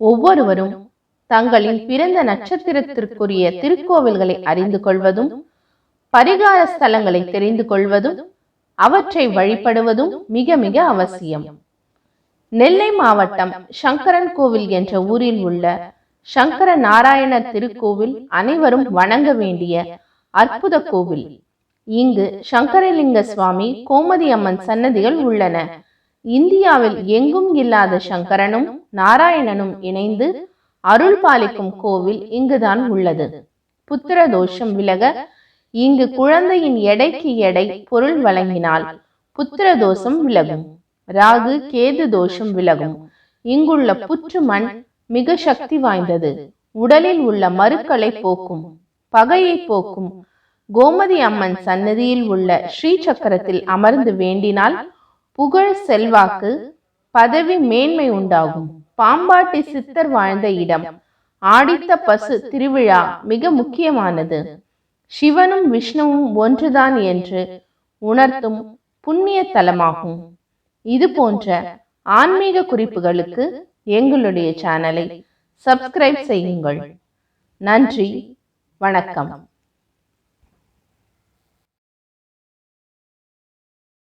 ஒவ்வொருவரும் தங்களின் பிறந்த நட்சத்திரத்திற்குரிய திருக்கோவில்களை அறிந்து கொள்வதும் பரிகார ஸ்தலங்களை தெரிந்து கொள்வதும் அவற்றை வழிபடுவதும் மிக மிக அவசியம். நெல்லை மாவட்டம் சங்கரன் கோவில் என்ற ஊரில் உள்ள சங்கர நாராயணர் திருக்கோவில் அனைவரும் வணங்க வேண்டிய அற்புத கோவில். இங்கு சங்கரலிங்க சுவாமி கோமதி அம்மன் சன்னதிகள் உள்ளன. இந்தியாவில் எங்கும் இல்லாத சங்கரனும் நாராயணனும் இணைந்து அருள் பாலிக்கும் கோவில் இங்குதான் உள்ளது. புத்திர தோஷம் விலக இங்கு குழந்தையின் எடைக்கு எடை பொருள் வழங்கினால் புத்திர தோஷம் விலகும். ராகு கேது தோஷம் விலகும். இங்குள்ள புற்று மண் மிக சக்தி வாய்ந்தது. உடலில் உள்ள மருக்களை போக்கும் பகையை போக்கும் கோமதி அம்மன் சன்னதியில் உள்ள ஸ்ரீ சக்கரத்தில் அமர்ந்து வேண்டினால் புகழ் செல்வாக்கு பதவி மேன்மை உண்டாகும். பாம்பாட்டி சித்தர் வாழ்ந்த இடம். ஆடித்த பசு திருவிழா மிக முக்கியமானது. சிவனும் விஷ்ணுவும் ஒன்றுதான் என்று உணர்த்தும் புண்ணிய தலமாகும். இது போன்ற ஆன்மீக குறிப்புகளுக்கு எங்களுடைய சேனலை சப்ஸ்கிரைப் செய்யுங்கள். நன்றி. வணக்கம்.